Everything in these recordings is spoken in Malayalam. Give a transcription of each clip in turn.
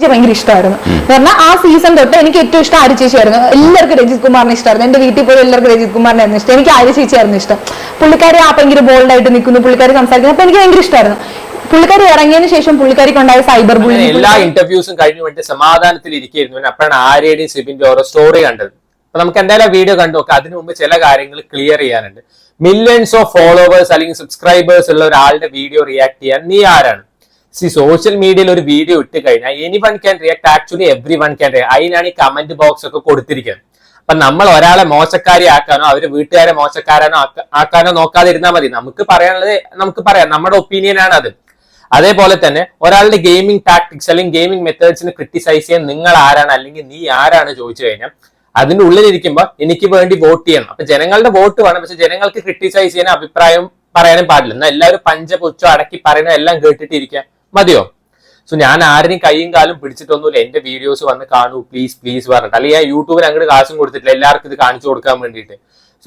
എനിക്ക് ഭയങ്കര ഇഷ്ടമായിരുന്നു. എന്ന് പറഞ്ഞാൽ ആ സീസൺ തൊട്ട് എനിക്ക് ഏറ്റവും ഇഷ്ടം ആര്യ ചേച്ചിയായിരുന്നു. എല്ലാവർക്കും രജിത് കുമാറിനെ ഇഷ്ടമായിരുന്നു. എന്റെ വീട്ടിൽ പോലും എല്ലാവർക്കും രജിത് കുമാറിനെ ആയിരുന്നു ഇഷ്ടം. എനിക്ക് ആര്യ ചേച്ചിയായിരുന്നു ഇഷ്ടം. പുള്ളിക്കാരി ആ ഭയങ്കര ബോൾഡായിട്ട് നിൽക്കുന്നു പുള്ളിക്കാരി സംസാരിക്കുന്നു. അപ്പൊ എനിക്ക് ഭയങ്കര ഇഷ്ടമായിരുന്നു. പുള്ളിക്കാരി ഇറങ്ങിയതിനു ശേഷം പുള്ളിക്കാരിക്ക് ഉണ്ടായ സൈബർ ബുള്ളി എല്ലാ ഇന്റർവ്യൂസും കഴിഞ്ഞു വേണ്ടി സമാധാനത്തിൽ ഇരിക്കുന്നു അപ്പോഴാണ് ആര്യയുടെയും സിബിന്റെ ഓരോ സ്റ്റോറി കണ്ടത്. അപ്പൊ നമുക്ക് എന്തായാലും വീഡിയോ കണ്ടു നോക്കാം. അതിനു മുമ്പ് ചില കാര്യങ്ങൾ ക്ലിയർ ചെയ്യാനുണ്ട്. മില്യൺസ് ഓഫ് ഫോളോവേഴ്സ് അല്ലെങ്കിൽ സബ്സ്ക്രൈബേഴ്സ് ഉള്ള ഒരാളുടെ വീഡിയോ റിയാക്ട് ചെയ്യാൻ നീ ആരാണ്? സി സോഷ്യൽ മീഡിയയിൽ ഒരു വീഡിയോ ഇട്ട് കഴിഞ്ഞാൽ anyone can react actually everyone can react അതിനാണ് ഈ കമന്റ് ബോക്സ് ഒക്കെ കൊടുത്തിരിക്കുന്നത്. അപ്പൊ നമ്മൾ ഒരാളെ മോശക്കാരി ആക്കാനോ അവർ വീട്ടുകാരെ മോശക്കാരാനോ ആക്കാനോ നോക്കാതിരുന്നാൽ മതി. നമുക്ക് പറയാനുള്ളത് നമുക്ക് പറയാം. നമ്മുടെ ഒപ്പീനിയൻ ആണ് അത്. അതേപോലെ തന്നെ ഒരാളുടെ ഗെയിമിംഗ് ടാക്ടിക്സ് അല്ലെങ്കിൽ ഗെയിമിംഗ് മെത്തേഡ്സിനെ ക്രിട്ടിസൈസ് ചെയ്യാൻ നിങ്ങൾ ആരാണ് അല്ലെങ്കിൽ നീ ആരാണ് ചോദിച്ചു കഴിഞ്ഞാൽ അതിന്റെ ഉള്ളിലിരിക്കുമ്പോൾ എനിക്ക് വേണ്ടി വോട്ട് ചെയ്യണം. അപ്പൊ ജനങ്ങളുടെ വോട്ട് വേണം. പക്ഷെ ജനങ്ങൾക്ക് ക്രിട്ടിസൈസ് ചെയ്യാൻ അഭിപ്രായം പറയാനും പാടില്ല. എന്നാൽ എല്ലാവരും പഞ്ചപുച്ചോ അടക്കി പറയുന്ന എല്ലാം കേട്ടിട്ടിരിക്കാൻ മതിയോ? സോ ഞാൻ ആരെയും കൈയും കാലും പിടിച്ചിട്ടൊന്നുമില്ല. എന്റെ വീഡിയോസ് വന്ന് കാണൂ. പ്ലീസ് പ്ലീസ് പറഞ്ഞിട്ട്. അല്ലെങ്കിൽ ഞാൻ യൂട്യൂബിൽ അങ്ങോട്ട് കാശും കൊടുത്തിട്ടില്ല. എല്ലാവർക്കും ഇത് കാണിച്ചു കൊടുക്കാൻ വേണ്ടിയിട്ട്.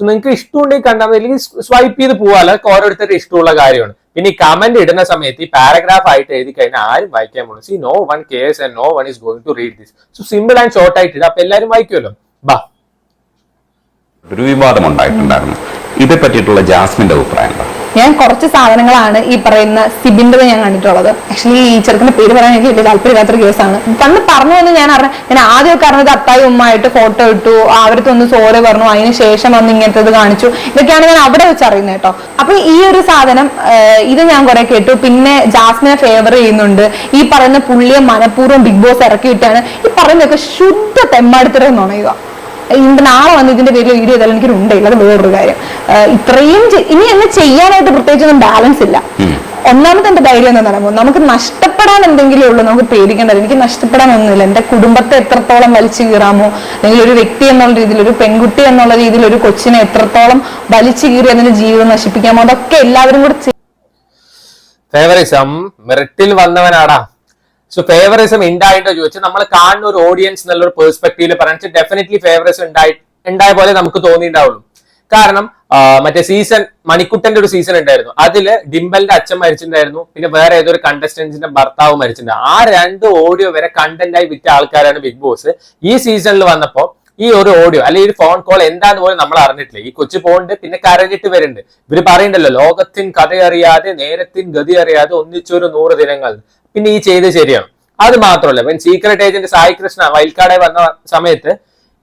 സോ നിങ്ങൾക്ക് ഇഷ്ടമുണ്ടെങ്കിൽ കണ്ടാൽ മതി. അല്ലെങ്കിൽ സ്വൈപ്പ് ചെയ്ത് പോവാല്ല ഓരോരുത്തരുടെ ഇഷ്ടമുള്ള കാര്യമാണ്. പിന്നെ ഈ കമന്റ് ഇടുന്ന സമയത്ത് ഈ പാരഗ്രാഫ് ആയിട്ട് എഴുതി കഴിഞ്ഞാൽ ആരും വായിക്കാൻ പോകുന്നു see no one cares and no one is going to read this so simple and short ആയിട്ട് ഇടുക അപ്പൊ എല്ലാവരും വായിക്കുമല്ലോ? ബാ. ഒരു വിവാദം ഉണ്ടായിട്ടുണ്ടായിരുന്നു. ഇതേ പറ്റിയിട്ടുള്ള ജാസ്മിന്റെ അഭിപ്രായം ഞാൻ കുറച്ച് സാധനങ്ങളാണ് ഈ പറയുന്ന സിബിന്റെത് ഞാൻ കണ്ടിട്ടുള്ളത്. ആക്ച്വലി ഈ ചെറുക്കന്റെ പേര് പറയാൻ എനിക്ക് വലിയ താല്പര്യമില്ലാത്തൊരു കേസാണ്. പണ്ട് പറഞ്ഞു വന്ന് ഞാൻ അറിഞ്ഞ ഞാൻ ആദ്യമൊക്കെ അറിഞ്ഞത് അത്തായി ഉമ്മായിട്ട് ഫോട്ടോ ഇട്ടു അവർക്ക് ഒന്ന് സോറി പറഞ്ഞു അതിന് ശേഷം വന്ന് ഇങ്ങനത്തെ കാണിച്ചു. ഇതൊക്കെയാണ് ഞാൻ അവിടെ വെച്ച് അറിയുന്നത് കേട്ടോ. അപ്പൊ ഈ ഒരു സാധനം ഇത് ഞാൻ കുറെ കേട്ടു. പിന്നെ ജാസ്മിനെ ഫേവർ ചെയ്യുന്നുണ്ട്. ഈ പറയുന്ന പുള്ളിയെ മനഃപൂർവം ബിഗ് ബോസ് ഇറക്കിയിട്ടാണ് ഈ പറയുന്നതൊക്കെ ശുദ്ധ തെമ്മാടിത്തരം നുണയുക ഇന്ന് നാളെ വന്ന് ഇതിന്റെ പേരിൽ വീഡിയോ ചെയ്താലും എനിക്ക് ഉണ്ടയില്ല അത് വേറൊരു കാര്യം. ഇത്രയും ഇനി എന്നെ ചെയ്യാനായിട്ട് പ്രത്യേകിച്ചൊന്നും ബാലൻസ് ഇല്ല. ഒന്നാമത്തെ എന്റെ ധൈര്യം എന്ന് പറയുമ്പോൾ നമുക്ക് നഷ്ടപ്പെടാൻ എന്തെങ്കിലും ഉള്ളൂ നമുക്ക് പേടിക്കേണ്ടത് എനിക്ക് നഷ്ടപ്പെടാൻ ഒന്നുമില്ല എന്റെ കുടുംബത്തെ എത്രത്തോളം വലിച്ചു കീറാമോ അല്ലെങ്കിൽ ഒരു വ്യക്തി എന്നുള്ള രീതിയിൽ ഒരു പെൺകുട്ടി എന്നുള്ള രീതിയിൽ ഒരു കൊച്ചിനെ എത്രത്തോളം വലിച്ചു കീറി അതിന്റെ ജീവിതം നശിപ്പിക്കാമോ? അതൊക്കെ എല്ലാവരും കൂടെ ഫേവറിസം മെറിറ്റിൽ വന്നവനാടാ. സോ ഫേവറിസം ഉണ്ടായിട്ടോ ചോദിച്ചാൽ നമ്മൾ കാണുന്ന ഒരു ഓഡിയൻസ് എന്നുള്ള ഒരു പെർസ്പെക്ടീവിൽ പറയാൻ ഡെഫിനറ്റ്ലി ഫേവറിസം ഉണ്ടായി ഉണ്ടായ പോലെ നമുക്ക് തോന്നിയിട്ടുണ്ടാവുള്ളൂ കാരണം മറ്റേ സീസൺ മണിക്കുട്ടന്റെ ഒരു സീസൺ ഉണ്ടായിരുന്നു അതിൽ ഡിംബലിന്റെ അച്ഛൻ മരിച്ചിട്ടുണ്ടായിരുന്നു. പിന്നെ വേറെ ഏതൊരു കണ്ടസ്റ്റന്റിന്റെ ഭർത്താവ് മരിച്ചിട്ടുണ്ട്. ആ രണ്ട് ഓഡിയോ വരെ കണ്ടന്റായി വിറ്റ ആൾക്കാരാണ് ബിഗ് ബോസ് ഈ സീസണിൽ വന്നപ്പോ ഈ ഒരു ഓഡിയോ അല്ലെങ്കിൽ ഒരു ഫോൺ കോൾ എന്താന്ന് പോലും നമ്മൾ അറിഞ്ഞിട്ടില്ല. ഈ കൊച്ചു പോണ്ട് പിന്നെ കരഞ്ഞിട്ട് വരുന്നുണ്ട്. ഇവർ പറയണ്ടല്ലോ ലോകത്തിൻ കഥയറിയാതെ നേരത്തിൻ ഗതി അറിയാതെ ഒന്നിച്ചൊരു നൂറ് ദിനങ്ങൾ. പിന്നെ ഈ ചെയ്ത് ശരിയാണ്. അത് മാത്രമല്ല ഇവൻ സീക്രട്ട് ഏജന്റ് സായി കൃഷ്ണ വൈൽക്കാടെ വന്ന സമയത്ത്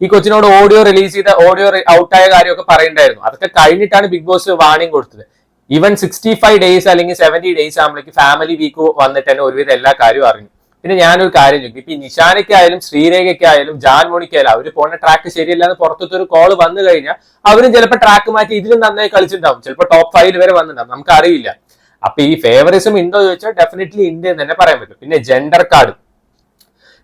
ഈ കൊച്ചിനോട് ഓഡിയോ റിലീസ് ചെയ്ത ഓഡിയോ ഔട്ടായ കാര്യമൊക്കെ പറയണ്ടായിരുന്നു അതൊക്കെ കഴിഞ്ഞിട്ടാണ് ബിഗ് ബോസ് വാണിംഗ് കൊടുത്തത്. ഈവൻ സിക്സ്റ്റി ഫൈവ് ഡേയ്സ് അല്ലെങ്കിൽ സെവന്റി ഡേയ്സ് ആകുമ്പോഴേക്ക് ഫാമിലി വീക്ക് വന്നിട്ട് തന്നെ ഒരുവിധം എല്ലാ കാര്യവും അറിഞ്ഞു. പിന്നെ ഞാനൊരു കാര്യം ചോദിക്കും. ഇപ്പൊ നിഷാനയ്ക്കായാലും ശ്രീരേഖയ്ക്കായാലും ജാൻ മോണിക്കായാലും അവർ പോണ ട്രാക്ക് ശരിയല്ലാന്ന് പുറത്തത്തെ ഒരു കോൾ വന്നു കഴിഞ്ഞാൽ അവരും ചിലപ്പോൾ ട്രാക്ക് മാറ്റി ഇതിലും നന്നായി കളിച്ചിട്ടുണ്ടാവും. ചിലപ്പോൾ ടോപ്പ് ഫൈവിൽ വരെ വന്നിട്ടുണ്ടാവും. നമുക്ക് അറിയില്ല അപ്പൊ ഈ ഫേവറിസം ഉണ്ടോ എന്ന് ചോദിച്ചാൽ ഡെഫിനറ്റ്ലി ഉണ്ട് എന്ന് തന്നെ പറയാൻ പറ്റും. പിന്നെ ജെൻഡർ കാർഡ്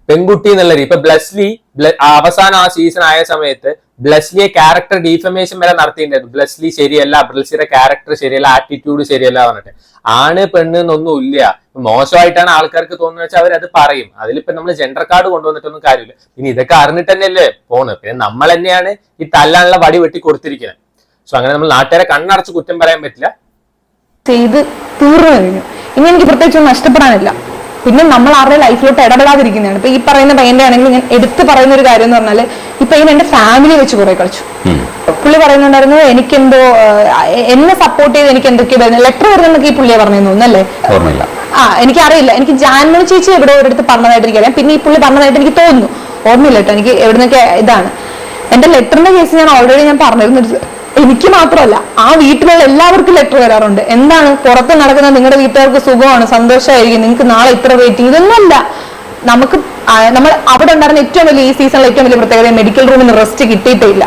പെൺകുട്ടി എന്നുള്ള രീതി. ഇപ്പൊ ബ്ലസ്ലി ബ്ല- അവസാനം ആ സീസൺ ആയ സമയത്ത് ബ്ലസ്ലിയെ ക്യാരക്ടർ ഡീഫമേഷൻ വരെ നടത്തിയിട്ടുണ്ടായിരുന്നു. ബ്ലസ്ലി ശരിയല്ല ബ്ലസ്ലിയുടെ ക്യാരക്ടർ ശരിയല്ല ആറ്റിറ്റ്യൂഡ് ശരിയല്ല പറഞ്ഞിട്ട്. ആണ് പെണ്ണ് എന്നൊന്നും ഇല്ല. മോശമായിട്ടാണ് ആൾക്കാർക്ക് തോന്നുന്നത് വെച്ചാൽ അവരത് പറയും. അതിലിപ്പോ നമ്മൾ ജെൻഡർ കാർഡ് കൊണ്ടുവന്നിട്ടൊന്നും കാര്യമില്ല. ഇനി ഇതൊക്കെ അറിഞ്ഞിട്ട് തന്നെയല്ലേ പോണ്. പിന്നെ നമ്മൾ തന്നെയാണ് ഈ തല്ലാനുള്ള വടി വെട്ടി കൊടുത്തിരിക്കുന്നത്. സോ അങ്ങനെ നമ്മൾ നാട്ടുകാരെ കണ്ണടച്ച് കുറ്റം പറയാൻ പറ്റില്ല. ചെയ്ത് തീർന്നു കഴിഞ്ഞു. ഇനി എനിക്ക് പ്രത്യേകിച്ചൊന്നും നഷ്ടപ്പെടാനില്ല. പിന്നെ നമ്മൾ ആരുടെ ലൈഫിലോട്ട് ഇടപെടാതിരിക്കുന്നതാണ്. ഇപ്പൊ ഈ പറയുന്ന പയ്യന്റെ ആണെങ്കിൽ ഞാൻ എടുത്തു പറയുന്ന ഒരു കാര്യം എന്ന് പറഞ്ഞാൽ ഈ പയ്യൻ എന്റെ ഫാമിലി വെച്ച് കുറെ കളിച്ചു. പുള്ളി പറയുന്നുണ്ടായിരുന്നു എനിക്കെന്തോ എന്നെ സപ്പോർട്ട് ചെയ്ത് എനിക്ക് എന്തൊക്കെയോ വരുന്നത് ലെറ്റർ വരുന്നൊക്കെ ഈ പുള്ളിയെ പറഞ്ഞു തോന്നുന്നല്ലേ ആ എനിക്കറിയില്ല. എനിക്ക് ജാൻമണി ചേച്ചി എവിടെ ഒരിടത്ത് പറഞ്ഞതായിട്ട് എനിക്കറിയാം. പിന്നെ ഈ പുള്ളി പറഞ്ഞതായിട്ട് എനിക്ക് തോന്നുന്നു. ഓർമ്മയില്ല കേട്ടോ എനിക്ക് എവിടെ നിന്നൊക്കെ ഇതാണ് എന്റെ ലെറ്ററിന്റെ കേസ് ഞാൻ ഓൾറെഡി ഞാൻ പറഞ്ഞിരുന്നു. എനിക്ക് മാത്രമല്ല ആ വീട്ടിലുള്ള എല്ലാവർക്കും ലെറ്റർ വരാറുണ്ട്. എന്താണ് പുറത്ത് നടക്കുന്ന നിങ്ങളുടെ വീട്ടുകാർക്ക് സുഖമാണ് സന്തോഷമായിരിക്കും നിങ്ങൾക്ക് നാളെ ഇത്ര വെയിറ്റിംഗ് ഇതൊന്നുമല്ല. നമുക്ക് നമ്മൾ അവിടെ ഉണ്ടായിരുന്ന ഏറ്റവും വലിയ ഈ സീസണിലെ ഏറ്റവും വലിയ പ്രത്യേകത മെഡിക്കൽ റൂമിൽ റെസ്റ്റ് കിട്ടിയിട്ടേ ഇല്ല.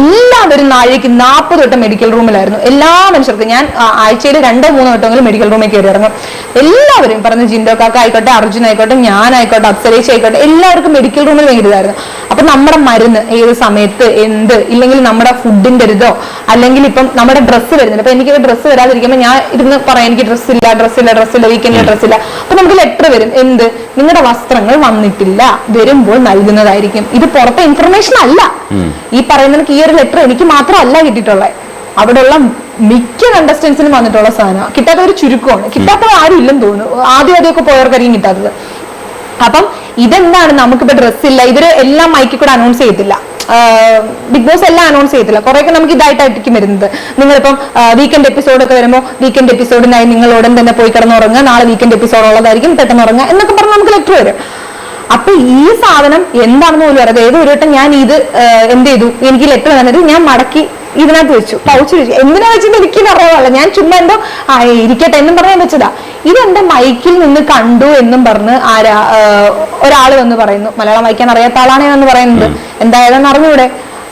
എല്ലാവരും നാഴേക്ക് നാൽപ്പത് വട്ടം മെഡിക്കൽ റൂമിലായിരുന്നു എല്ലാ മനുഷ്യർക്കും ഞാൻ ആഴ്ചയിൽ രണ്ടോ മൂന്നോ വട്ടമെങ്കിലും മെഡിക്കൽ റൂമിൽ കയറി ഇറങ്ങും എല്ലാവരും പറഞ്ഞു ജിൻഡോ കാക്ക ആയിക്കോട്ടെ അർജുൻ ആയിക്കോട്ടെ ഞാനായിക്കോട്ടെ അപ്സരേഷ് ആയിക്കോട്ടെ എല്ലാവർക്കും മെഡിക്കൽ റൂമിൽ വേണ്ടിയതായിരുന്നു അപ്പൊ നമ്മുടെ മരുന്ന് ഏത് സമയത്ത് എന്ത് ഇല്ലെങ്കിൽ നമ്മുടെ ഫുഡിന്റെ ഒരിതോ അല്ലെങ്കിൽ ഇപ്പം നമ്മുടെ ഡ്രസ്സ് വരുന്നുണ്ട് അപ്പൊ എനിക്ക് ഡ്രസ്സ് വരാതിരിക്കുമ്പോൾ ഞാൻ ഇരുന്ന് പറയാം എനിക്ക് ഡ്രസ്സ് ഇല്ല ഡ്രസ്സ് ഇല്ല ഡ്രസ്സ് ഇല്ല വീക്കെൻഡിൽ ഡ്രസ്സ് ഇല്ല. അപ്പൊ നമുക്ക് ലെറ്റർ വരും. എന്ത്? നിങ്ങളുടെ വസ്ത്രങ്ങൾ വന്നിട്ടില്ല വരുമ്പോൾ നൽകുന്നതായിരിക്കും. ഇത് പുറത്തെ ഇൻഫർമേഷൻ അല്ല. ഈ പറയുന്ന ഈ ഒരു ലെറ്റർ എനിക്ക് മാത്രമല്ല കിട്ടിയിട്ടുള്ളത്. അവിടെയുള്ള മിക്ക കണ്ടസ്റ്റൻസിനും വന്നിട്ടുള്ള സാധനം. കിട്ടാത്ത ഒരു ചുരുക്കമാണ്. കിട്ടാത്തത് ആരും ഇല്ലെന്ന് തോന്നുന്നു. ആദ്യം ആദ്യമൊക്കെ പോയവർക്കായിരിക്കും കിട്ടാത്തത്. അപ്പം ഇതെന്താണ്? നമുക്കിപ്പോ ഡ്രസ് ഇല്ല. ഇവർ എല്ലാം മൈക്കിൽ കൂടെ അനൗൺസ് ചെയ്തില്ല ബിഗ് ബോസ് എല്ലാം അനൗൺസ് ചെയ്തില്ല കുറെയൊക്കെ നമുക്ക് ഇതായിട്ടായിരിക്കും വരുന്നത്. നിങ്ങളിപ്പം വീക്കെൻഡ് എപ്പിസോഡ് ഒക്കെ വരുമ്പോൾ വീക്കെൻഡ് എപ്പിസോഡിനായി നിങ്ങൾ ഉടൻ തന്നെ പോയി കിടന്നുറങ്ങുക. നാളെ വീക്കെൻഡ് എപ്പിസോഡ് ഉള്ളതായിരിക്കും പെട്ടെന്ന് ഉറങ്ങുക എന്നൊക്കെ പറഞ്ഞ് നമുക്ക് ലെറ്റർ വരും. അപ്പൊ ഈ സാധനം എന്താണെന്ന് പോലും അറിയാതെ ഏതോ ഒരു വട്ടം ഞാൻ ഇത് എന്ത് ചെയ്തു? എനിക്ക് ലെറ്റർ തന്നിട്ട് ഞാൻ മടക്കി ഇതിനകത്ത് വെച്ചു. പൗച്ച് വെച്ചു. എന്തിനാ വെച്ചത് എനിക്ക് അറിയാമല്ല ഞാൻ ചുമ്മാ എന്തോ ആ ഇരിക്കട്ടെ എന്നും പറഞ്ഞാൽ വെച്ചതാ. ഇതെന്റെ മൈക്കിൽ നിന്ന് കണ്ടു എന്നും പറഞ്ഞ് ആരാ ഒരാൾ വന്ന് പറയുന്നു. മലയാളം വായിക്കാൻ അറിയാത്ത ആളാണ് ഞാൻ എന്ന് പറയുന്നത് എന്തായാലും അറിഞ്ഞൂടെ?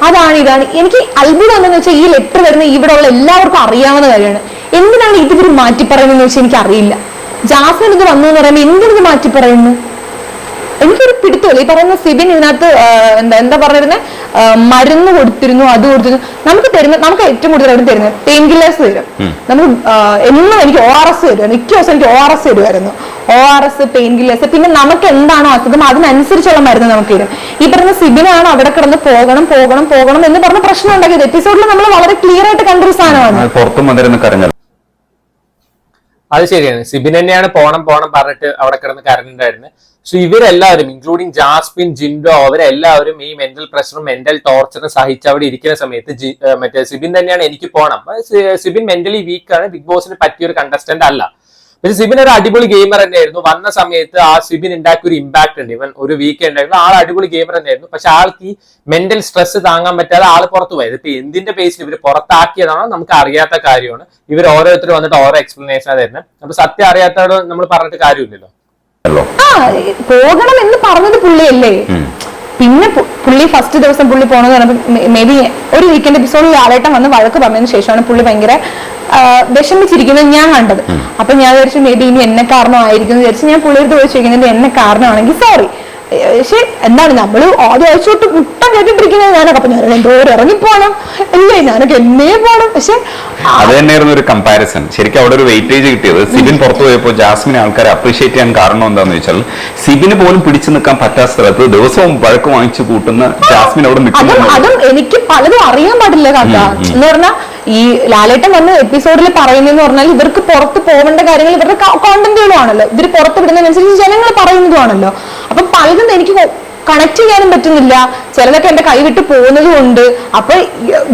അതാണ് ഇതാണ്. എനിക്ക് അത്ഭുതം എന്താണെന്ന് വെച്ചാൽ ഈ ലെറ്റർ വരുന്ന ഇവിടെ ഉള്ള എല്ലാവർക്കും അറിയാവുന്ന കാര്യമാണ്. എന്തിനാണ് ഇതിവർ മാറ്റി പറയുന്നതെന്ന് വെച്ചാൽ എനിക്ക് അറിയില്ല ജാസ്മിൻ ഇത് വന്നു എന്ന് പറയുമ്പോൾ എന്തിനത് മാറ്റി പറയുന്നു പിടുത്തമില്ല ഈ പറയുന്ന സിബിൻ ഇതിനകത്ത് എന്താ എന്താ പറഞ്ഞിരുന്നത് മരുന്ന് കൊടുത്തിരുന്നു അത് കൊടുത്തിരുന്നു. നമുക്ക് തരുന്ന നമുക്ക് ഏറ്റവും കൂടുതൽ അവിടെ തരുന്നത് പെയിൻ കില്ലേഴ്സ് തരും നമുക്ക് എന്നും എനിക്ക് ഒ ആർ എസ് തരുമായിരുന്നു മിക്ക ദിവസം എനിക്ക് ഒ ആർ എസ് തരുമായിരുന്നു O R S pain killers പിന്നെ നമുക്ക് എന്താണോ അസുഖം അതിനനുസരിച്ചുള്ള മരുന്ന് നമുക്ക് തരും. ഈ പറയുന്ന സിബിനാണ് അവിടെ കിടന്ന് പോകണം പോകണം പോകണം എന്ന് പറഞ്ഞ പ്രശ്നം ഉണ്ടാക്കിയത്. എപ്പിസോഡിൽ നമ്മൾ വളരെ ക്ലിയർ ആയിട്ട് കണ്ടൊരു സാധനമാണ്. അത് പുറത്തും വന്നിരുന്ന് കരഞ്ഞത്. അത് ശരിയാണ്. സിബിൻ തന്നെയാണ് പോണം പോണം പറഞ്ഞിട്ട് അവിടെ കിടന്ന് കരഞ്ഞിട്ടുണ്ടായിരുന്നത്. പക്ഷെ ഇവരെല്ലാവരും ഇൻക്ലൂഡിങ് ജാസ്മിൻ ജിൻഡോ അവരെല്ലാവരും ഈ മെന്റൽ പ്രഷറും മെന്റൽ ടോർച്ചറും സഹിച്ച് അവിടെ ഇരിക്കുന്ന സമയത്ത് മറ്റേ സിബിൻ തന്നെയാണ് എനിക്ക് അപ്പൊ സിബിൻ മെന്റലി വീക്ക് ആണ്. ബിഗ് ബോസിന് പറ്റിയ ഒരു കണ്ടസ്റ്റന്റ് അല്ല. പക്ഷെ സിബിൻ ഒരു അടിപൊളി ഗെയിമർ തന്നെയായിരുന്നു. വന്ന സമയത്ത് ആ സിബിൻ ഉണ്ടാക്കിയ ഒരു ഇമ്പാക്ട് ഉണ്ട്. ഇവൻ ഒരു വീക്ക് ഉണ്ടായിരുന്നു. ആൾ അടിപൊളി ഗെയിമർ തന്നെയായിരുന്നു. പക്ഷെ ആൾക്ക് ഈ മെന്റൽ സ്ട്രെസ് താങ്ങാൻ പറ്റാതെ ആൾ പുറത്തു പോയത് ഇപ്പൊ എന്തിന്റെ പേസിൽ ഇവർ പുറത്താക്കിയതാണോ നമുക്ക് അറിയാത്ത കാര്യമാണ്. ഇവർ ഓരോരുത്തർ വന്നിട്ട് ഓരോ എക്സ്പ്ലനേഷൻ തരുന്നത് അപ്പൊ സത്യം അറിയാത്തവരോട് നമ്മൾ പറഞ്ഞിട്ട് കാര്യമില്ലല്ലോ. ആ പോകണം എന്ന് പറഞ്ഞത് പുള്ളിയല്ലേ. പിന്നെ പുള്ളി ഫസ്റ്റ് ദിവസം പുള്ളി പോണെന്ന് പറഞ്ഞപ്പോൾ മേ ബി ഒരു വീക്കെൻഡ് എപ്പിസോഡിൽ ലാലേട്ടൻ വന്ന് വഴക്ക് പറഞ്ഞതിന് ശേഷമാണ് പുള്ളി ഭയങ്കര വിഷമിച്ചിരിക്കുന്നത് ഞാൻ കണ്ടത്. അപ്പൊ ഞാൻ വിചാരിച്ചു മേ ബി ഇനി എന്നെ കാരണമായിരിക്കും. വിചാരിച്ചു ഞാൻ പുള്ളിയുടെ ചോദിച്ചിരിക്കുന്നത് എന്നെ കാരണമാണെങ്കിൽ സോറി പക്ഷെ എന്താണ് നമ്മൾ ആദ്യം അയച്ചോട്ട് മുട്ട കേട്ടിട്ടിരിക്കുന്നത് ഞാനൊക്കെ അപ്പൊ ഞാൻ എന്തോ ഇറങ്ങിപ്പോണം. അല്ലേ ഞാനൊക്കെ എന്നേ പോണം. പക്ഷെ അത് തന്നെയായിരുന്നു ഒരു കമ്പാരിസൺ ശരിക്കും അവിടെ ഒരു വെയിറ്റേജ് കിട്ടിയത്. സിബിൻ പുറത്തു പോയപ്പോൾ ജാസ്മിൻ ആൾക്കാരെ അപ്രീഷിയേറ്റ് ചെയ്യാൻ കാരണം എന്താന്ന് വെച്ചാൽ സിബിന് പോലും പിടിച്ചു നിൽക്കാൻ പറ്റാത്ത സ്ഥലത്ത് ദിവസവും വഴക്ക് വാങ്ങിച്ചു കൂട്ടുന്ന ജാസ്മിൻ അവിടെ അതും നിൽക്കുന്നു അതും എനിക്ക് പലതും അറിയാൻ പാടില്ല കാക്ക. എന്ന് പറഞ്ഞാൽ ഈ ലാലേട്ടൻ വന്ന എപ്പിസോഡിൽ പറയുന്നതെന്ന് പറഞ്ഞാൽ ഇവർക്ക് പുറത്ത് പോകേണ്ട കാര്യങ്ങൾ ഇവരുടെ കോണ്ടന്റുകളുമാണല്ലോ ഇവർ പുറത്ത് വിടുന്നതിനനുസരിച്ച് ജനങ്ങൾ പറയുന്നതുമാണല്ലോ. പലതും എനിക്ക് കണക്ട് ചെയ്യാനും പറ്റുന്നില്ല. ചിലതൊക്കെ എന്റെ കൈ വിട്ട് പോകുന്നതും ഉണ്ട് അപ്പൊ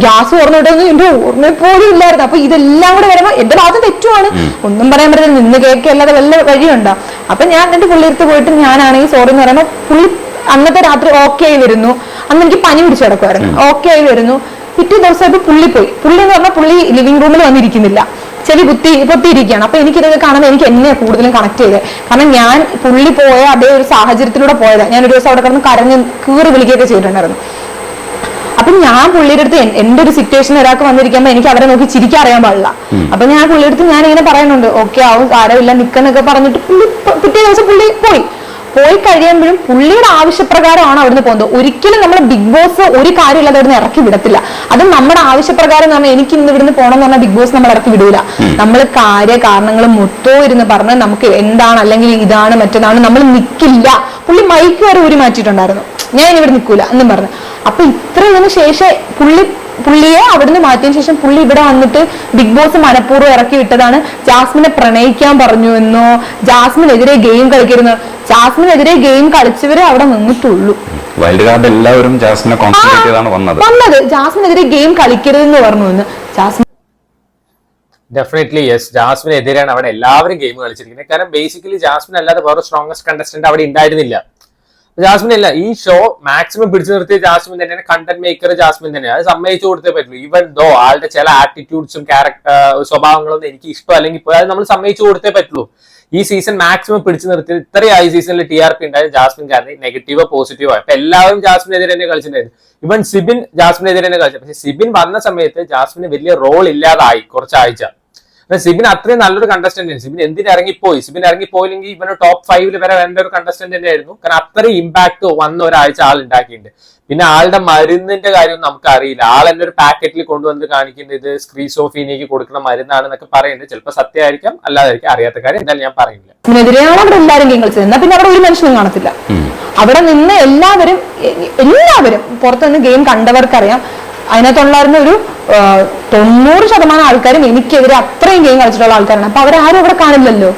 ഗ്യാസ് തുറന്നു വിട്ടൊന്നും എന്റെ ഓർമ്മ പോലും ഇല്ലായിരുന്നു. അപ്പൊ ഇതെല്ലാം കൂടെ വരുമ്പോ എന്റെ ഭാഗത്ത് തെറ്റുമാണ് ഒന്നും പറയാൻ പറ്റില്ല നിന്ന് കേൾക്കല്ലാതെ വല്ല വഴിയുണ്ടോ? അപ്പൊ ഞാൻ എന്റെ പുള്ളിയെടുത്ത് പോയിട്ട് ഞാനാണെങ്കിൽ സോറി എന്ന് പറയുമ്പോൾ പുള്ളി അന്നത്തെ രാത്രി ഓക്കെ ആയി വരുന്നു. അന്ന് എനിക്ക് പനി പിടിച്ചു കിടക്കുമായിരുന്നു ഓക്കെ ആയി വരുന്നു. പിറ്റേ ദിവസമായിട്ട് പുള്ളി പോയി. പുള്ളി എന്ന് പറഞ്ഞാൽ പുള്ളി ലിവിംഗ് റൂമിൽ വന്നിരിക്കുന്നില്ല. ചെവി കുത്തി പൊട്ടിയിരിക്കുകയാണ് അപ്പൊ എനിക്കിതൊക്കെ കാണുമ്പോൾ എനിക്ക് എന്നെ കൂടുതലും കണക്ട് ചെയ്തത് കാരണം ഞാൻ പുള്ളി പോയ അതേ ഒരു സാഹചര്യത്തിലൂടെ പോയതാണ് ഞാൻ ഒരു ദിവസം അവിടെ കിടന്ന് കരഞ്ഞ് കീറി വിളിക്കുകയൊക്കെ ചെയ്തിട്ടുണ്ടായിരുന്നു. അപ്പൊ ഞാൻ പുള്ളിയുടെ അടുത്ത് എന്റെ ഒരു സിറ്റുവേഷൻ ഒരാൾക്ക് വന്നിരിക്കുമ്പോ എനിക്ക് അവരെ നോക്കി ചിരിക്കാൻ അറിയാൻ പാടില്ല. അപ്പൊ ഞാൻ പുള്ളിയുടെ അടുത്ത് ഞാൻ ഇങ്ങനെ പറയുന്നുണ്ട് ഓക്കെ ആവും സാരമില്ല നിക്കെന്നൊക്കെ പറഞ്ഞിട്ട് പുള്ളി പിറ്റേ ദിവസം പുള്ളി പോയി. പോയി കഴിയുമ്പോഴും പുള്ളിയുടെ ആവശ്യപ്രകാരമാണ് അവിടുന്ന് പോകുന്നത്. ഒരിക്കലും നമ്മൾ ബിഗ് ബോസ് ഒരു കാര്യമില്ലാതെ അവിടുന്ന് ഇറക്കി വിടത്തില്ല. അത് നമ്മുടെ ആവശ്യപ്രകാരം എന്ന് പറഞ്ഞാൽ എനിക്ക് ഇന്ന് ഇവിടുന്ന് പോകണം എന്ന് പറഞ്ഞാൽ ബിഗ് ബോസ് നമ്മൾ ഇറക്കി വിടൂല. നമ്മൾ കാര്യ കാരണങ്ങൾ മൊത്തവും ഇരുന്ന് പറഞ്ഞ് നമുക്ക് എന്താണ് അല്ലെങ്കിൽ ഇതാണ് മറ്റേതാണ് നമ്മൾ നിൽക്കില്ല പുള്ളി മൈക്ക് വരെ ഊരി മാറ്റിയിട്ടുണ്ടായിരുന്നു. ഞാൻ ഇവിടെ നിൽക്കൂല എന്നും പറഞ്ഞു. അപ്പൊ ഇത്ര ഇതിന് ശേഷം പുള്ളി പുള്ളിയെ അവിടുന്ന് മാറ്റിയതിനു ശേഷം പുള്ളി ഇവിടെ വന്നിട്ട് ബിഗ് ബോസ് മനഃപൂർവം ഇറക്കി വിട്ടതാണ്. ജാസ്മിനെ പ്രണയിക്കാൻ പറഞ്ഞു എന്നോ ജാസ്മിനെതിരെ ഗെയിം കളിക്കരുന്നോ ജാസ്മിനെതിരെ ഗെയിം കളിച്ചവരെ അവിടെ നിന്നിട്ടുള്ളൂ. വൈൽഡ് കാർഡ് എല്ലാവരും ജാസ്മിനെ കോൺസെൻട്രേറ്റ് ചെയ്താണ് വന്നത്. വന്നത്. ജാസ്മിനെതിരെ ഗെയിം കളിക്കരുതെന്ന് പറഞ്ഞു എന്ന്. ജാസ്മിൻ ഡെഫിനറ്റ്ലി യെസ് ജാസ്മിനെതിരെയാണ് അവിടെ എല്ലാവരും ഗെയിം കളിച്ചിരിക്കുന്നത്. കാരണം ബേസിക്കലി ജാസ്മിൻ അല്ലാതെ വേറെ സ്ട്രോങ്സ്റ്റ് കണ്ടസ്റ്റന്റ് അവിടെ ഉണ്ടായിരുന്നില്ല. ജാസ്മിൻ അല്ല ഈ ഷോ മാക്സിമം പിടിച്ചു നിർത്തിയ ജാസ്മിൻ തന്നെയാണ് കണ്ടന്റ് മേക്കർ ജാസ്മിൻ തന്നെയാണ്. അത് സമ്മതിച്ചു കൊടുത്തേ പറ്റുള്ളൂ. ഈവൻ ദോ ആളുടെ ചില ആറ്റിറ്റ്യൂഡ്സും ക്യാരക്ടർ സ്വഭാവങ്ങളൊന്നും എനിക്ക് ഇഷ്ടം അല്ലെങ്കിൽ പോയി അത് നമ്മൾ സമ്മതിച്ചു കൊടുത്തേ പറ്റുള്ളൂ. ഈ സീസൺ മാക്സിമം പിടിച്ചു നിർത്തി ഇത്രയും ഈ സീസണിൽ ടി ആർ പി ഉണ്ടായത് ജാസ്മിൻ കാരണം നെഗറ്റീവോ പോസിറ്റീവോ അപ്പൊ എല്ലാവരും ജാസ്മിനെതിരെ തന്നെ കളിച്ചിട്ടുണ്ടായിരുന്നു. ഇവൻ സിബിൻ ജാസ്മിനെതിരെ തന്നെ കളിച്ചു. പക്ഷെ സിബിൻ വന്ന സമയത്ത് ജാസ്മിന് വലിയ റോൾ ഇല്ലാതായി കുറച്ചാഴ്ച. സിബിൻ അത്രയും നല്ലൊരു കണ്ടസ്റ്റന്റ് ആണ് സിബിൻ എന്തിന് ഇറങ്ങിപ്പോയി? സിബിൻ ഇറങ്ങിപ്പോയില്ലെങ്കിൽ ഇവന് ടോപ്പ് ഫൈവിൽ വരെ വേണ്ട ഒരു കണ്ടസ്റ്റന്റ് തന്നെയായിരുന്നു. കാരണം അത്രയും ഇമ്പാക്ട് വന്ന ഒരാഴ്ച ആൾ ഉണ്ടാക്കിയിട്ടുണ്ട്. പിന്നെ ആളുടെ മരുന്നിന്റെ കാര്യം നമുക്ക് അറിയില്ല. ആൾ എന്നെ ഒരു പാക്കറ്റിൽ കൊണ്ടുവന്ന് കാണിക്കുന്നത് ഇത് സ്ക്രീസോഫീനിക്ക് കൊടുക്കുന്ന മരുന്നാണെന്നൊക്കെ പറയുന്നത് ചിലപ്പോൾ സത്യമായിരിക്കാം അല്ലാതായിരിക്കും അറിയാത്ത കാര്യം എന്തായാലും ഞാൻ പറയില്ല അവിടെ എല്ലാവരും ഗെയിം കളിച്ചത്. എന്നാ പിന്നെ അവിടെ ഒരു മനുഷ്യനും കാണത്തില്ല. അവിടെ നിന്ന് എല്ലാവരും എല്ലാവരും പുറത്തുനിന്ന് ഗെയിം കണ്ടവർക്കറിയാം. അതിനകത്തുണ്ടായിരുന്ന ഒരു തൊണ്ണൂറ് ശതമാനം ആൾക്കാരും എനിക്കെതിരെ അത്രയും ഗെയിം കളിച്ചിട്ടുള്ള ആൾക്കാരാണ്. അപ്പൊ അവരാരും അവിടെ കാണില്ലല്ലോ.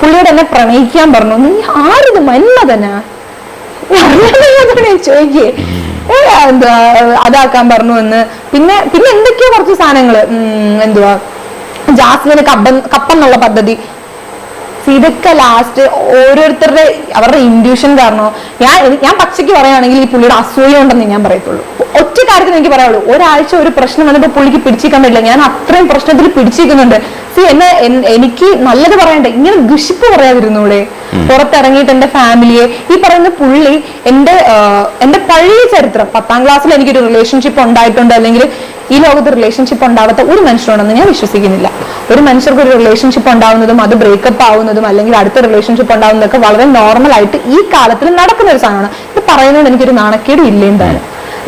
പുള്ളിയോട് എന്നെ പ്രണയിക്കാൻ പറഞ്ഞു. നീ ആരിത്? മന്മതനാ ചോദിക്കേ. എന്താ അതാക്കാൻ പറഞ്ഞു എന്ന്. പിന്നെ പിന്നെ എന്തൊക്കെയോ കുറച്ച് സാധനങ്ങൾ. ഉം, എന്തുവാ? ജാസ്മിന് കപ്പൻ കപ്പെന്നുള്ള പദ്ധതി. ഇതൊക്കെ ലാസ്റ്റ് ഓരോരുത്തരുടെ അവരുടെ ഇൻഡ്യൂഷൻ കാരണം ഞാൻ ഞാൻ പച്ചയ്ക്ക് പറയുകയാണെങ്കിൽ ഈ പുള്ളിയുടെ അസൂയ ഉണ്ടെന്ന് ഞാൻ പറയത്തുള്ളൂ. ഒറ്റ കാര്യത്തിൽ എനിക്ക് പറയാനുള്ളൂ. ഒരാഴ്ച ഒരു പ്രശ്നം വന്നപ്പോൾ പുള്ളിക്ക് പിടിച്ചിരിക്കാൻ പറ്റില്ല. ഞാൻ അത്രയും പ്രശ്നത്തിൽ പിടിച്ചിരിക്കുന്നുണ്ട്. സി എന്നെ എനിക്ക് നല്ലത് പറയണ്ടേ. ഇങ്ങനെ ദുഷിപ്പ് പറയാതിരുന്നൂടെ. പുറത്തിറങ്ങിയിട്ട് എന്റെ ഫാമിലിയെ ഈ പറയുന്ന പുള്ളി എന്റെ എന്റെ പഴയ ചരിത്രം പത്താം ക്ലാസ്സിൽ എനിക്കൊരു റിലേഷൻഷിപ്പ് ഉണ്ടായിട്ടുണ്ട് അല്ലെങ്കിൽ ഈ ലോകത്ത് റിലേഷൻഷിപ്പ് ഉണ്ടാവാത്ത ഒരു മനുഷ്യനുണ്ടെന്ന് ഞാൻ വിശ്വസിക്കുന്നില്ല. ഒരു മനുഷ്യർക്ക് ഒരു റിലേഷൻഷിപ്പ് ഉണ്ടാവുന്നതും അത് ബ്രേക്കപ്പ് ആവുന്നതും അല്ലെങ്കിൽ അടുത്ത റിലേഷൻഷിപ്പ് ഉണ്ടാവുന്നതൊക്കെ വളരെ നോർമൽ ആയിട്ട് ഈ കാലത്തിൽ നടക്കുന്ന ഒരു സാധനമാണ്. ഇത് പറയുന്നതുകൊണ്ട് എനിക്കൊരു നാണക്കേട് ഇല്ലേണ്ടാണ്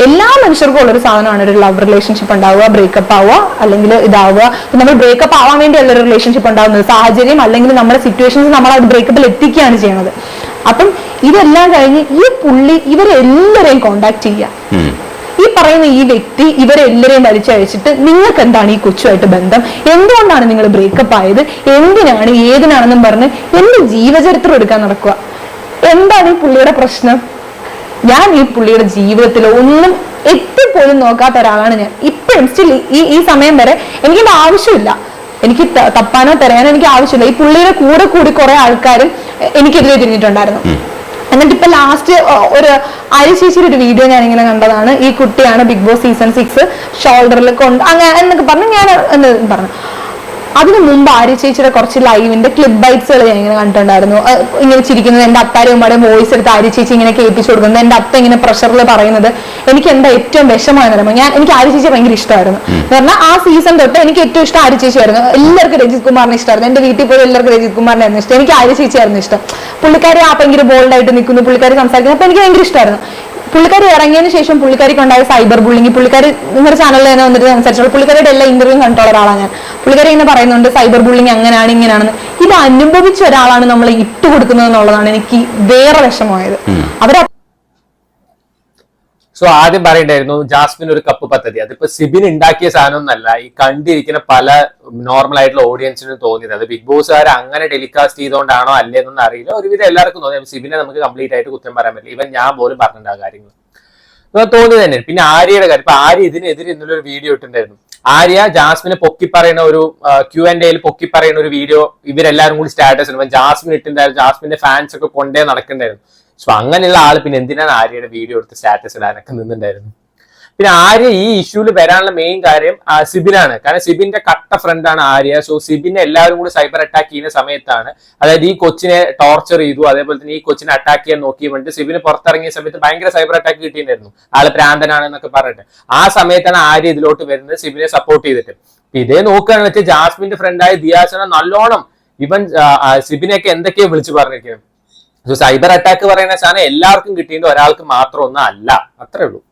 എല്ലാ മനുഷ്യർക്കും ഉള്ളൊരു സാധനമാണ് ഒരു ലവ് റിലേഷൻഷിപ്പ് ഉണ്ടാവുക ബ്രേക്കപ്പ് ആവുക അല്ലെങ്കിൽ ഇതാവുക. നമ്മൾ ബ്രേക്കപ്പ് ആവാൻ വേണ്ടിയുള്ള ഒരു റിലേഷൻഷിപ്പ് ഉണ്ടാവുന്നത്? സാഹചര്യം അല്ലെങ്കിൽ നമ്മുടെ സിറ്റുവേഷൻസ് നമ്മൾ അത് ബ്രേക്കപ്പിൽ എത്തിക്കുകയാണ് ചെയ്യുന്നത്. അപ്പം ഇതെല്ലാം കഴിഞ്ഞ് ഈ പുള്ളി ഇവരെല്ലാവരെയും കോണ്ടാക്ട് ചെയ്യുക. ഈ പറയുന്ന ഈ വ്യക്തി ഇവരെല്ലാരെയും വലിച്ചഴിച്ചിട്ട് നിങ്ങൾക്ക് എന്താണ് ഈ കൊച്ചുമായിട്ട് ബന്ധം? എന്തുകൊണ്ടാണ് നിങ്ങൾ ബ്രേക്കപ്പ് ആയത്? എന്തിനാണ്? ഏതിനാണെന്നും പറഞ്ഞ് എന്റെ ജീവചരിത്രം എടുക്കാൻ നടക്കുക. എന്താണ് ഈ പുള്ളിയുടെ പ്രശ്നം? ഞാൻ ഈ പുള്ളിയുടെ ജീവിതത്തിൽ ഒന്നും എത്തിപ്പോലും നോക്കാത്ത ഒരാളാണ് ഞാൻ. ഇപ്പോഴും സ്റ്റിൽ ഈ ഈ സമയം വരെ എനിക്ക് ആവശ്യമില്ല. എനിക്ക് തപ്പാനോ തരാനോ എനിക്ക് ആവശ്യമില്ല. ഈ പുള്ളിയുടെ കൂടെ കൂടി കുറെ ആൾക്കാരും എനിക്കെതിരെ തിരിഞ്ഞിട്ടുണ്ടായിരുന്നു. എന്നിട്ട് ഇപ്പൊ ലാസ്റ്റ് ഒരു അരിശേഷിയുടെ ഒരു വീഡിയോ ഞാൻ ഇങ്ങനെ കണ്ടതാണ്. ഈ കുട്ടിയാണ് ബിഗ് ബോസ് സീസൺ സിക്സ് ഷോൾഡറിൽ കൊണ്ട് അങ്ങനെ എന്നൊക്കെ പറഞ്ഞു ഞാൻ എന്ന് പറഞ്ഞു. അതിനു മുമ്പ് ആര്യ ചേച്ചിയുടെ കുറച്ച് ലൈവിന്റെ ക്ലിപ്പ് ബൈറ്റ്സുകൾ ഞാൻ ഇങ്ങനെ കണ്ടിട്ടുണ്ടായിരുന്നു ഇങ്ങനെ ചിരിക്കുന്നത് എന്റെ അപ്പാരും ഉമ്മയുടെയും വോയിസ് എടുത്ത് ആര്യ ചേച്ചി ഇങ്ങനെ കേൾപ്പിച്ചു കൊടുക്കുന്നത്. എന്റെ അപ്പ ഇങ്ങനെ പ്രഷറിൽ പറയുന്നത് എനിക്ക് എന്താ ഏറ്റവും വിഷമമായെന്ന് പറയുമ്പോൾ ഞാൻ എനിക്ക് ആര്യ ചേച്ചി ഭയങ്കര ഇഷ്ടമായിരുന്നു. എന്ന് പറഞ്ഞാൽ ആ സീസൺ തൊട്ട് എനിക്ക് ഏറ്റവും ഇഷ്ടം ആര്യ ചേച്ചിയായിരുന്നു. എല്ലാവർക്കും രജിത് കുമാറിനെ ഇഷ്ടമായിരുന്നു. എന്റെ വീട്ടിൽ പോയി എല്ലാവർക്കും രജിത് കുമാറിനായിരുന്നു ഇഷ്ടം. എനിക്ക് ആര്യ ചേച്ചിയായിരുന്നു ഇഷ്ടം. പുള്ളിക്കാരി ആ ഭയങ്കര ബോൾഡായിട്ട് നിൽക്കുന്നു. പുള്ളിക്കാരി സംസാരിക്കുന്നു. അപ്പൊ എനിക്ക് ഭയങ്കര ഇഷ്ടമായിരുന്നു. പുള്ളിക്കാരി ഇറങ്ങിയതിന് ശേഷം പുള്ളിക്കാരിക്ക് ഉണ്ടായ സൈബർ ബുള്ളിങ് പുള്ളിക്കാരി നിങ്ങളുടെ ചാനലിൽ തന്നെ വന്നിട്ട് സംസാരിച്ചോളൂ പുള്ളിക്കാരിയുടെ എല്ലാ ഇന്റർവ്യൂ കണ്ടിട്ടുള്ള ഒരാളാണ് ഞാൻ. പുള്ളിക്കാരി ഇങ്ങനെ പറയുന്നുണ്ട് സൈബർ ബുള്ളിങ് അങ്ങനെയാണ് ഇങ്ങനെയാണെന്ന് ഇത് അനുഭവിച്ച ഒരാളാണ് നമ്മൾ ഇട്ട് കൊടുക്കുന്നത് എന്നുള്ളതാണ് എനിക്ക് വേറെ വിഷമമായത്. അവരെ സോ ആദ്യം പറയണ്ടായിരുന്നു ജാസ്മിൻ ഒരു കപ്പ് പദ്ധതി. അതിപ്പോ സിബിൻ ഉണ്ടാക്കിയ സാധനം ഒന്നല്ല ഈ കണ്ടിരിക്കുന്ന പല നോർമൽ ആയിട്ടുള്ള ഓഡിയൻസിനും തോന്നിയത്. അത് ബിഗ് ബോസുകാർ അങ്ങനെ ടെലികാസ്റ്റ് ചെയ്തോണ്ടാണോ അല്ലേന്നൊന്നും അറിയില്ല. ഒരുവിധം എല്ലാവർക്കും തോന്നി. സിബിനെ നമുക്ക് കംപ്ലീറ്റ് ആയിട്ട് കുറ്റം പറയാൻ പറ്റില്ല. ഇവൻ ഞാൻ പോലും പറഞ്ഞിട്ടുണ്ട് ആ കാര്യങ്ങൾ തോന്നി തന്നെ. പിന്നെ ആര്യയുടെ കാര്യം. ഇപ്പൊ ആര്യ ഇതിനെതിരെ ഇന്നലെ ഒരു വീഡിയോ ഇട്ടിട്ടുണ്ടായിരുന്നു. ആര്യ ജാസ്മിനെ പൊക്കി പറയുന്ന ഒരു ക്യു ആൻഡ് എയിൽ പൊക്കി പറയുന്ന ഒരു വീഡിയോ ഇവരെല്ലാരും കൂടി സ്റ്റാറ്റസ് ഇടുമ്പോൾ ജാസ്മിൻ ഇട്ടിട്ടുണ്ടായിരുന്നു. ജാസ്മിന്റെ ഫാൻസ് ഒക്കെ കൊണ്ടേ നടക്കണ്ടായിരുന്നു സോ അങ്ങനെയുള്ള ആൾ പിന്നെ എന്തിനാണ് ആര്യയുടെ വീഡിയോ എടുത്ത് സ്റ്റാറ്റസ് ഇടാനൊക്കെ നിന്നുണ്ടായിരുന്നു പിന്നെ ആര്യ ഈ ഇഷ്യൂൽ വരാനുള്ള മെയിൻ കാര്യം സിബിനാണ്. കാരണം സിബിന്റെ കട്ട ഫ്രണ്ടാണ് ആര്യ. സോ സിബിനെ എല്ലാവരും കൂടി സൈബർ അറ്റാക്ക് ചെയ്യുന്ന സമയത്താണ്. അതായത് ഈ കൊച്ചിനെ ടോർച്ചർ ചെയ്തു. അതേപോലെ തന്നെ ഈ കൊച്ചിനെ അറ്റാക്ക് ചെയ്യാൻ നോക്കി വേണ്ടി സിബിന് പുറത്തിറങ്ങിയ സമയത്ത് ഭയങ്കര സൈബർ അറ്റാക്ക് കിട്ടിയിട്ടുണ്ടായിരുന്നു. ആൾ പ്രാന്തനാണ് എന്നൊക്കെ പറഞ്ഞിട്ട്. ആ സമയത്താണ് ആര്യ ഇതിലോട്ട് വരുന്നത് സിബിനെ സപ്പോർട്ട് ചെയ്തിട്ട്. ഇതേ നോക്കുകയാണെന്ന് വെച്ചാൽ ജാസ്മിന്റെ ഫ്രണ്ടായ ദിയാസന നല്ലോണം ഇവൻ സിബിനെയൊക്കെ എന്തൊക്കെയോ വിളിച്ചു പറഞ്ഞിരിക്കുന്നത് സൈബർ അറ്റാക്ക് പറയുന്ന സാധനം എല്ലാവർക്കും കിട്ടിയിട്ടുണ്ട് ഒരാൾക്ക് മാത്രം ഒന്നും അല്ല അത്രേ ഉള്ളൂ.